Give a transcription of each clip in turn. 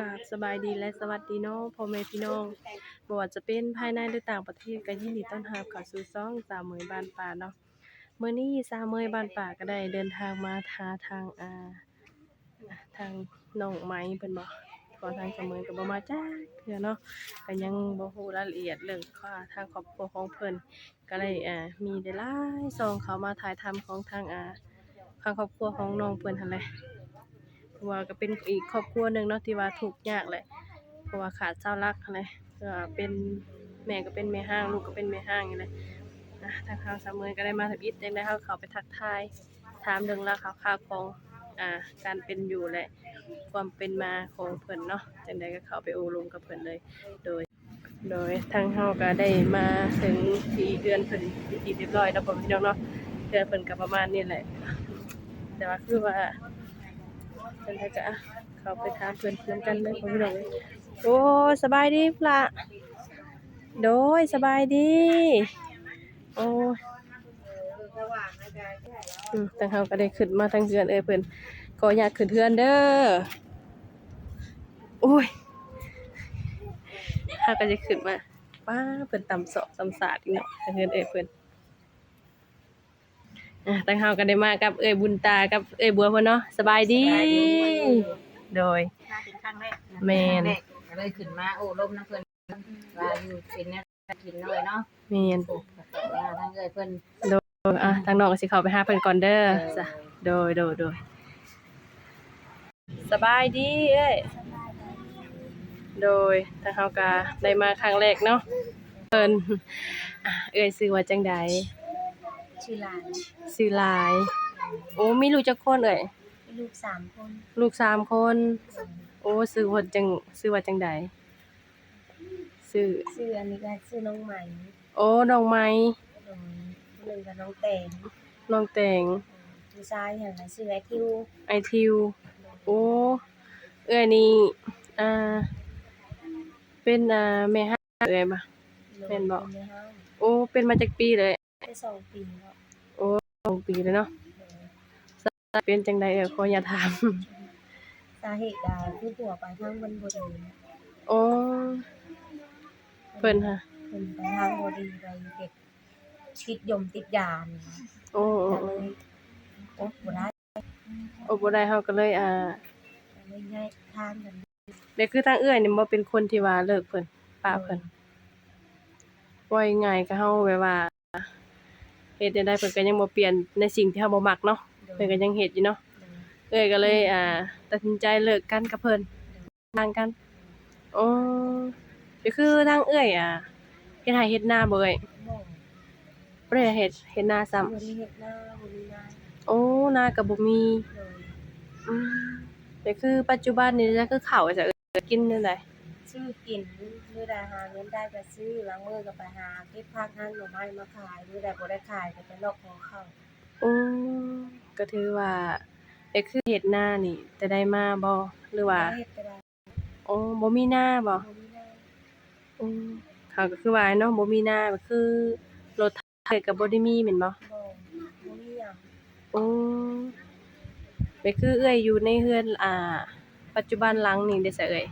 กับสบายดีและสวัสดีเนาะพ่อแม่พี่น้องบ่ว่าจะเป็นภายในหรือต่างประเทศก็ยินดีต้อนรับเข้าสู่ช่องสาวเมยบ้านป่าเนาะมื้อนี้สาวเมยบ้านป่าก็ได้เดินทางมาหาทางอาทางน้องไม้เพิ่นบ่ขอทางสาวเมยก็บ่มาจ้าเทื่อเนาะก็ยังบ่ฮู้รายละเอียดเรื่องค่าทางครอบครัวของเพิ่นก็เลยอ่ามีได้หลายซองเขามาถ่ายทำของทางอาทางครอบครัวของน้องเพิ่นหั่นแหละ เพราะว่าก็เป็นอีกครอบครัวหนึ่งเนาะที่ว่าทุกข์ยากแหละเพราะว่าขาดเสาหลักหั้นแหละก็เป็นแม่ก็เป็นแม่ห้างลูกก็เป็นแม่ห้างอย่างนี้นะทางเขาสามมือก็ได้มาทับอิฐจังได้เขาเขาไปทักทายถามเรื่องราวข่าวๆของอ่าการเป็นอยู่และความเป็นมาของเพิ่นเนาะจังไดก็เขาไปโอลมกับเพิ่นเลย โดย โดยทางเฮาก็ได้มาถึงที่เดือนเพิ่นเป็นที่เรียบร้อยแล้วพ่อพี่น้องเนาะเดือนเพิ่นก็ประมาณนี้แหละ แต่ว่าคือว่า เพิ่นให้ก็อะเข้าไปถามเพิ่นนกันเลยพ่อพี่น้องโอ้สบายดีพละโดยสบายดี โอ้ยอืมทางเฮาก็ได้ขึ้นมาทางเฮือนเอ้ยเพิ่อนขออนุญาตขึ้นเฮือนเด้อโอ้ยเฮาก็จะขึ้นมาป้าเพิ่อนตำสาะตำสาดอีกเนาะทางเฮือนเอ้ยเพิ่อน อะทางเฮาก็ได้มากับเอ้ยบุญตากับเอ้ยบัวเพิ่นเนาะสบายดีโดย มาเป็นครั้งแรกนะแม่นครั้งรกก็เลยขึ้นมาโอ้ลมน้ำเพิ่นว่าอยู่เป็นแนวกินน้อยเนาะแม่นโอ้มาทางเอ้ยเพิ่นอะทางน้องก็สิเข้าไปหาเพิ่นก่อนเด้อเออจ้ะโดยโดยโดยสบายดีเอ้ยโดยทางเฮาก็ได้มาครั้งแรกเนาะเพิ่นอะเอ้ยชื่อว่าจังใด ชื่อหลานชื่อหลาย โอ้มีลูกจักคนเอ้ยมีลูกสามคนลูกสามคน โอ้ชื่อว่าจังชื่อว่าจังใดชื่อชื่ออันนี้ก็ชื่อน้องใหม่โอ้น้องไม้โดยหนึ่งกับน้องแตงน้องแตงผู้ชายอย่างไรชื่อไอคิวไอทิว โอ้เอ้ยนี่อ่า เป็นอ่าแม่ห้างเอ้ยมาแม่นบ่ในห้างโอ้ เป็นมาจากปีเลย ได้สองปีแล้วสองปีเลยเนาะเป็นจังใดเอ้ยขออย่าถาม สาเหตุการคือผัวไปทางมันบดีโอ้เพิ่นฮะเพิ่นไปทางบดีไปเด็กติดยมติดยาเนี่ยโอ้โอ้ก็โอ้เลยโอ๊ะบ่ได้โอ้บ่ได้เฮาก็เลยอ่าก็เลยย้ายทางกันเด็กคือทางเอื้อยนี่บ่เป็นคนที่ว่าเลิกเพิ่นป้าเพิ่นว่ายังไงก็เฮาแบบว่า เฮ็ดจังไดเพิ่นก็ยังบ่เปลี่ยนในสิ่งที่เฮาบ่มักเนาะเพิ่นก็ยังเฮ็ดอยู่เนาะเอ้ยก็เลยอ่าตัดสินใจเลิกกันกับเพิ่นทางกันอ๋อก็คือทางเอ้ยอะเฮ็ดไร่เฮ็ดนาบ่เอ้ยบ่บ่ได้เฮ็ดเฮ็ดนาซ้ำบ่ได้เฮ็ดหน้าบ่มีหน้าโอ้นาก็บ่มีเลยอืมก็คือปัจจุบันนี่จะคือข้าวจะเอ้ยกินจังได ซื้อกินมื้อใดหาเงินได้ก็ซื้อล้างมือก็ไปหาเก็บผักหั่นหน่อไม้มาขายมื้อใดบ่ได้ขายก็ไปลอกขอเข้าโอ้ก็ถือว่าก็คือเฮ็ดนานี่จะได้มาบ่หรือว่าเฮ็ดก็ได้โอ้บ่มีนาบ่บ่มีหน้าอืมเขาก็คือว่าเนาะบ่มีนาก็คือรถไถก็บ่ได้มีแม่นบ่บ่บ่มีหยังโอ้ก็คือเอื้อยอยู่ในเฮือนอ่า ปัจจุบันหลังนี่ได้ซะเอ้ย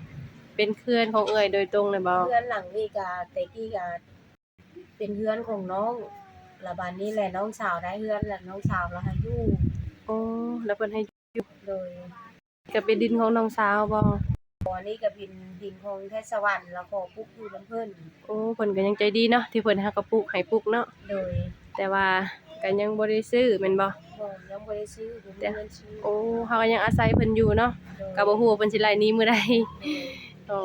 เป็นเฮือนของเอื้อยโดยตรงเลยบ่เพื่อนหลังนี่ก็แต่กี้ก็เป็นเพื่อนของน้องแล้วบัดนี้แหละน้องสาวได้เพื่อนแล้วน้องสาวแล้วให้อยู่โอ้แล้วเพิ่นให้โดยก็เป็นดินของน้องสาวบ่อันนี้ก็เป็นดินของเทศวรรณแล้วก็ปลูกอยู่นํเพิ่นโอ้เพิ่นก็ยังใจดีเนาะที่เพิ่นให้เขาปลูกให้ปลูกเนาะโดย แต่ว่าก็ยังบ่ได้ซื้อแม่นบ่บ่ยังบ่ได้ซื้อบ่มีเงินซื้อโอ้เฮาก็ยังอาศัยเพิ่นอยู่เนาะโดยก็บ่ฮู้ว่าเพิ่นสิไล่หนี้มื้อใด โอ้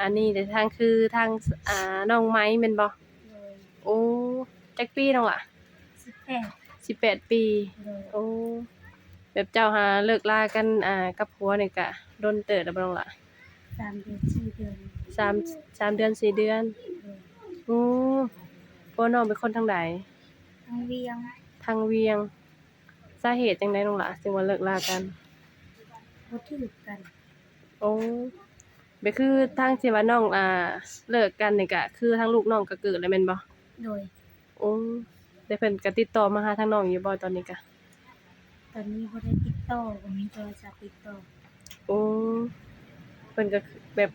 อันนี้แต่ทางคือทางอ่าน้องไม้แม่นบ่โดยโอ้จักปีน้องล่ะ18 18ปี โดยโอ้ แบบเจ้าหาเลิกลากันอ่ากับผัวนี่ก็โดนเติบแล้วบ่น้องล่ะ3เดือน4เดือนสามสามเดือนสี่เดือนโดยโอ้พ่อน้องเป็นคนทางใดทางเวียงทางเวียงสาเหตุจังไดน้องล่ะจึงว่าเลิกลากันบ่ถูกกัน โอ้ก็คือทางที่ว่าน้องอ่าเลิกกันนี่ก็คือทางลูกน้องก็เกิดแล้วแม่นบ่โดย โอ้แต่เพิ่นก็ติดต่อมาหาทางน้องอยู่บ่ตอนนี้ก็ตอนนี้บ่ได้ติดต่อบ่มีโทรศัพท์ติดต่อโอ้เพิ่นก็แบบ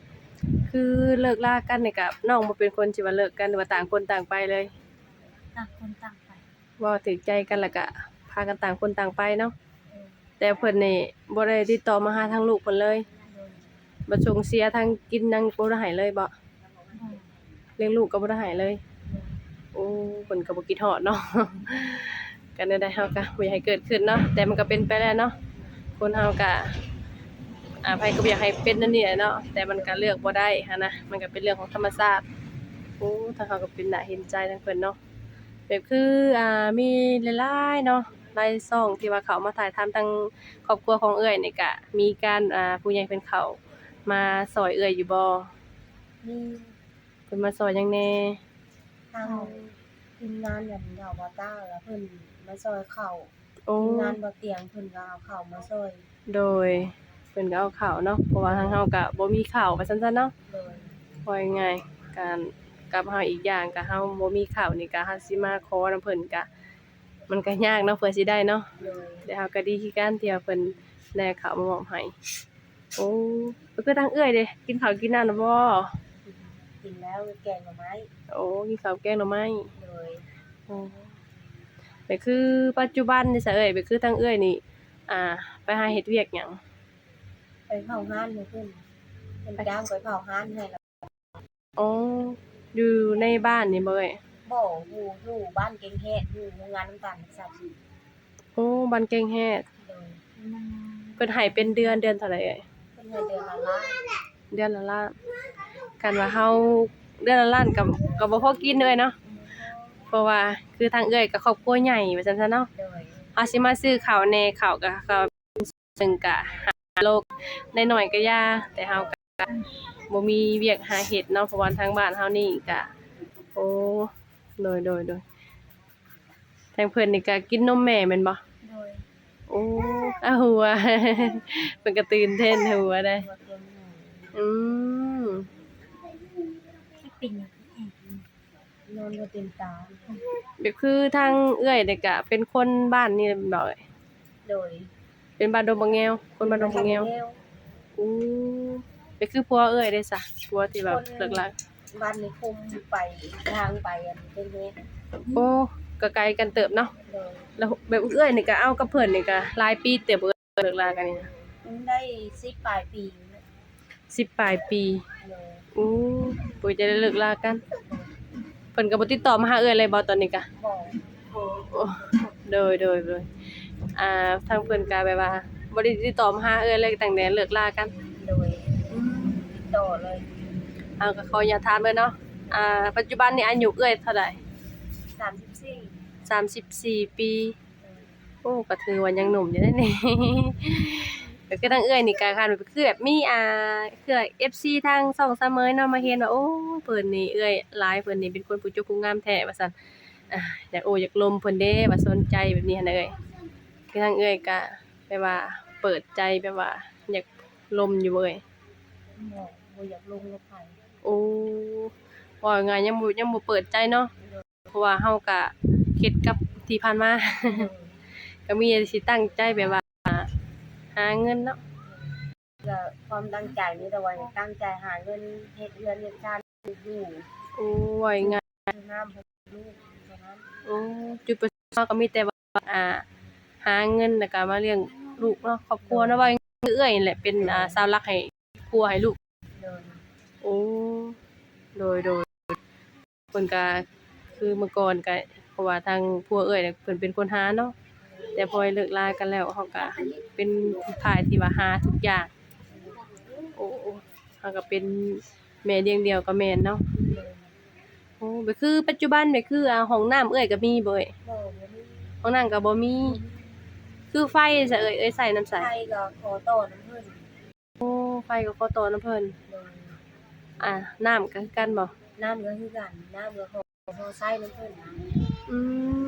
คือเลิกลากันนี่ก็น้องบ่เป็นคนสิว่าเลิกกันหรือว่าต่างคนต่างไปเลยต่างคนต่างไปเว้าถึกใจกันแล้วก็พากันต่างคนต่างไปเนาะเออแต่เพิ่นนี่บ่ได้ติดต่อมาหาทางลูกเพิ่นเลยโดย บ่ส่งเสียทางกินนางบ่ได้ให้เลยบ่บ่เลี้ยงลูกก็บ่ได้ให้เลย โอ้เพิ่นก็บ่คิดฮอดเนาะกันได้ได้เฮาก็บ่อยากให้เกิดขึ้นเนาะแต่มันก็เป็นไปแล้วเนาะคนเฮาก็อ่าไผก็บ่อยากให้เป็นนั่นนี่แหละเนาะแต่มันก็เลือกบ่ได้หันนะมันก็เป็นเรื่องของธรรมชาติโอ้ทางเขาก็เป็นน่าเห็นใจทางเพิ่นเนาะแบบคืออ่ามีหลายๆเนาะหลายช่องที่ว่าเขามาถ่ายทำทางครอบครัวของเอื้อยนี่ก็มีการอ่าผู้ใหญ่เพิ่นเข้า มาซอยเอื้อยอยู่บ่มีเพิ่นมาซอยหยังแหน่ทางทีมงานอย่างดาวบอต้าแล้วเพิ่นมาซอยเข่าโอ้ทีมงานบ่เตียงเพิ่นก็เอาเข่ามาซอยโดยเพิ่นก็เอาข้าวเนาะเพราะว่าทางเฮาก็บ่มีข้าวว่าซั่นๆเนาะ โดยว่าง่ายๆการกับเฮาอีกอย่างก็เฮาบ่มีข้าวนี่ก็เฮาสิมาขอนำเพิ่นก็มันก็ยากเนาะเพื่อสิได้เนาะโดย แต่เฮาก็ดีคือกันที่ว่าเพิ่นได้ข้าวมามอบให้ โอ้ก็คือทางเอื้อยเด้กินข้าวกินน้ำแล้วบ่กินแล้วแกงหน่อไม้โอ้กินข้าวแกงหน่อไม้โดยโอ้ไปคือปัจจุบันนี่ซะเอ้ยไปคือทางเอื้อยนี่ อ่า ไปหาเฮ็ดเวียกหยังไปเผาห้านให้เพิ่นเพิ่นจ้างไปเผาห้านให้แล้วอ๋ออยู่ในบ้านนี่บ่เอ้ยบ่อยู่อยู่บ้านเก่งแฮดอยู่โรงงานน้ำตาลสาบสีโอ้บ้านแกงแฮดโดยมันเพิ่นให้เป็นเดือนเดือนเท่าไหร่เอ่ย เพิ่นเดือนละล้านเดือนละล้านกันว่าเฮาเดือนละล้านก็ก็บ่พอกินเลยเนาะเพราะว่าคือทางเอ้ยก็ครอบครัวใหญ่ว่าซั่นซะเนาะโดยเฮาสิมาซื้อข้าวแหน่ข้าวก็ก็ซึ่งก็หาโลกใน้อยก็ยาแต่เฮาก็บ่มีเวียกหาเฮ็ดเนาะเพราะว่าทางบ้านเฮานี่ก็โอ้โดยโดยโดยทางเพิ่นนี่ก็กินนมแม่แม่นบ่ โดยโอ้อาหัวเพิ่นก็ตื่นเต้นหัวได้ตัวเต็มหนึ่งอืมที่เป็นอย่างนี้นอนบ่เต็มตาแบบคือทางเอื้อยนี่ก็เป็นคนบ้านนี่บ่อยโดย เป็นบ้านดงบางแงว คนบ้านดงบางแงวอู้ไปคือผัวเอื้อยได้ซะผัวที่แบบเลิกลาบ้านในคุมไปทางไปอันเป็นเฮ็ดโอ้ ก็ไกลกันเติบเนาะโดยแล้วแบบเอื้อยนี่ก็เอากับเพิ่นนี่ก็หลายปีเติบเอื้อยเลิกลากันนี่นะมันได้สิบปลายปีนะ10ปลายปีโดยอู้ปุ๋ยจะได้เลิกลากันเพิ่นก็บ่ติดต่อมาหาเอื้อยเลยบ่ตอนนี้ก็บอกโอ้โดยโดยโดยอ่าทางเพิ่นก็แบบว่าบ่ได้ติดต่อมาหาเอื้อยเลยตั้งแต่เลิกลากันโดยติดต่อเลยเอาก็ขออย่าถามเลยเนาะอ่าปัจจุบันนี่อายุเอื้อยเท่าไหร่สามสิบ สี่34ปี โอ้ก็ถือว่ายังหนุ่มอยู่ได้นี่ก็คือทางเอื้อยนี่ก็คันแบบคือแบบมีอ่าคือ FC ทางช่องเสมอเนาะมาเห็นว่าโอ้เพิ่นนี่เอื้อยหลายเพิ่นนี่เป็นคนผู้เจุผู้งามแท้ว่าซั่นอ่าอยากโอ้อยากลมเพิ่นเด้ว่าสนใจแบบนี้หั่นน่ะเอ้ยคือทางเอื้อยก็แบบว่า เปิดใจแบบว่า อยากลมอยู่เอ้ยบอกบ่อยากลงกับไผโอ้ว่าไงายยังบ่ยังบ่เปิดใจเนาะเพราะว่าเฮาก็ เฮ็ดกับที่ผ่านมา ก็มีแต่สิตั้งใจแบบว่า หาเงินเนาะก็ความตั้งใจนี่แต่ว่าตั้งใจหาเงินเฮ็ดเรือนเฮ็ดชาติอยู่โอ้ว่าง่ายน้ำให้ลูกเท่านั้นโอ้จุดประสงค์เราก็มีแต่ว่าอ่า หาเงินแล้วก็มาเลี้ยงลูกเนาะครอบครัวเนาะว่าเอื้อยนี่แหละเป็นอ่าเสาหลักให้ครัวให้ลูกโดยโอ้โดยโดยเพิ่นก็คือเมื่อก่อนก็เพ ราะว่าทางผัวเอื้อยเนี่ยเพิ่นเป็นคนหาเนาะแต่พอเลิกลากันแล้วเขาก็เป็นฝ่ายที่ว่าหาทุกอย่างโอ้เขาก็เป็นแม่เลี้ยงเดียวกับแม่นเนาะโดยโอ้ก็คือ ปัจจุบันนี่คืออ่าห้องน้ำเอื้อยก็มีบ่เอ้ยบ่บ่มีห้องน้ำก็บ่มี คือไฟซะเอ้ยเอ้ยใส่น้ำใสไทยก็ขอต่อน้ำเพิ่นโอ้ไฟก็ขอต่อน้ำเพิ่นโดยอ่าน้ำก็คือกันบ่น้ำก็คือกันน้ำก็ขอขอใส่น้ำเพิ่นนะ อื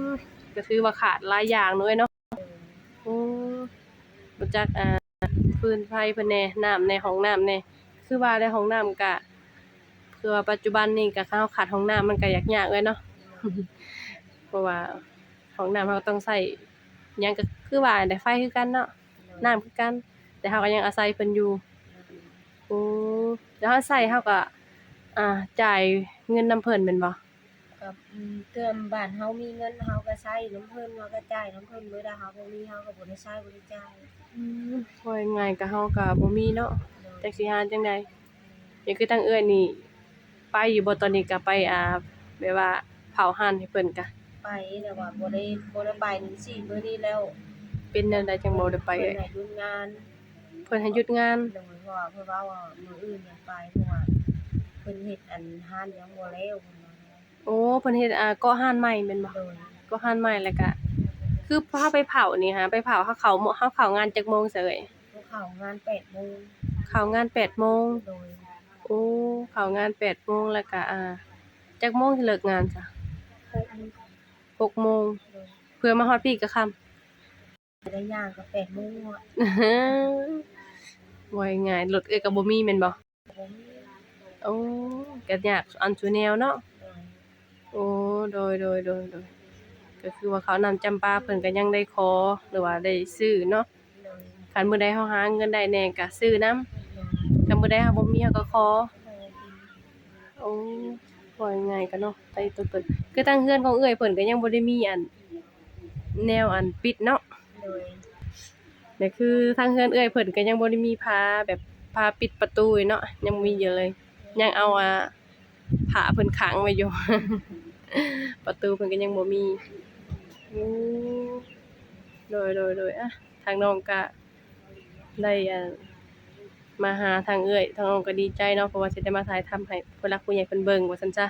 มก็คือว่าขาดหลายอย่างเนาะเอ้ยเนาะโอ้รู้จักอ่าฟืนไฟเพิ่นแน่น้ำในห้องน้ำแน่คือว่าในห้องน้ำก็คือว่าปัจจุบันนี่ก็ข้าวขาดห้องน้ำมันก็ยากยากเลยเนาะเพราะว่าห้องน้ำเราต้องใช้หยังก็คือว่าได้ไฟคือกันเนาะน้ำคือกัน แต่เฮาก็ยังอาศัยเพิ่นอยู่โอ้แล้วเฮาใช้เฮาก็อ่าจ่ายเงินนำเพิ่นแม่นบ่ กับอืมเติมบ้านเฮามีเงินเฮาก็ใช้น้ำเพิ่นเฮาก็จ่ายน้ำเพิ่นเมื่อใดเฮาบ่มีเฮาก็บ่ได้ใช้บ่ได้จ่ายอืมว่าง่ายๆก็เฮาก็บ่มีเนาะโดจัยกสิหาจังได๋นี่คือทางเอื้อยนี่ ไปอยู่บ่ตอนนี้ก็ไปอ่าแบบว่าเผาห่านให้เพิ่นก็ไปแต่ว่าบ่ได้บ่ได้ไปถึง4มื้อนี้แล้ว เป็นแนวใดจังบ่ได้ไปเพิ่เอ้นยให้หยุดงาน เพิ่นให้หยุดงานโดยเพราะว่าเพิ่นว่าว่ามื้ออื่นยังไปเพราะว่าเพิ่นเฮ็ดอันห้านยังบ่แล้วเพิ่นว่าโอ้เพิ่นเฮ็ดอ่าก่อห่านใหม่แม่นบ่โดยก่อห่านใหม่แล้วก็คือพอเฮาไปเผานี่ฮะไปเผาเฮาเข้าเฮาเข้างานจักโมงซะเอ้ยพวกเขางาน8โมงเข้างาน8โมงโดยโอ้เข้างาน8โมงแล้วก็อ่าจักโมงสิเลิกงานจ้ะ6โมง6โมงโดยเพื่อมาฮอดพี่ก็ค่ำได้ย่างก็8โมงอะว่าง่ายๆรถเอ้ยก็บ่มีแม่นบ่บ่มีโอ้ก็ยากอันซุแนวเนาะ โอ้โดยโดยโดยโดยก็คือว่าเขานำจำปาเพิ่นก็ยังได้ขอหรือว่าได้ซื้อเนาะคันมื้อใดเฮาหาเงินได้แหน่ก็ซื้อนำโดยคันมื้อใดเฮาบ่มีเฮาก็ขอโอ้ว่าง่ายๆก็เนาะไปตัวเพิ่นคือทางเฮือนของเอื้อยเพิ่นก็ยังบ่ได้มีอัน แนวอันปิดเนาะโดยแต่คือทางเฮือนเอื้อยเพิ่นก็ยังบ่ได้มีผ้าแบบผ้าปิดประตูเนาะยังมีอยู่เลย ยังเอาอ่าผ้าเพิ่นขังไว้อยู่ ประตูเพิ่นก็ยังบ่มีโอือโดยโดยโดยอะทางน้องก็ได้อ่ามาหาทางเอื้อย ทางน้องก็ดีใจเนาะเพราะว่าสิได้มาถ่ายทำให้ผู้รักผู้ใหญ่เพิ่นเบิ่งว่าซั่นจ้ะ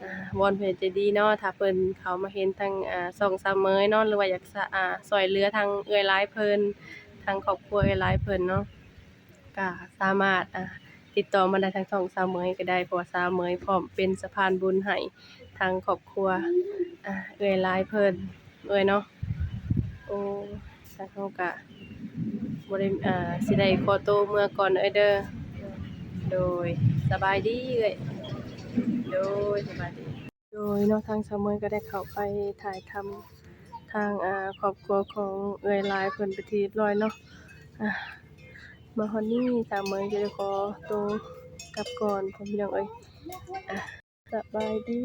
อ่าวอนเพิ่นใจดีเนาะถ้าเพิ่นเขามาเห็นทางอ่าช่องสามเมยเนาะหรือว่าอยากสะอ่าช่วยเหลือทางเอื้อยหลายเพิ่นทางครอบครัวเอื้อยหลายเพิ่นเนาะก็สามารถอ่าติดต่อมาได้ทางช่องสาวเหมยก็ได้เพราะว่าสาวเหมยพร้อมเป็นสะพานบุญให้ ทางครอบครัวอ่าเอื้อยลายเพิ่นเอ้ยเนาะโอ้ทางเฮาก็บ่ได้อ่าสิได้ขอตัวเมื่อก่อนเอ้ยเด้อโดยสบายดีเอ้ยโดยสบายดีโดยเนาะทางสาวเหมยก็ได้เข้าไปถ่ายทำทางอ่าครอบครัวของเอื้อยลายเพิ่นไปนที่เรียบร้อยเนาะอ่ามาฮอนนี่สามเมยจะได้ขอโตกลับก่อนผมพี่น้องเอ้ยอะ สบายดี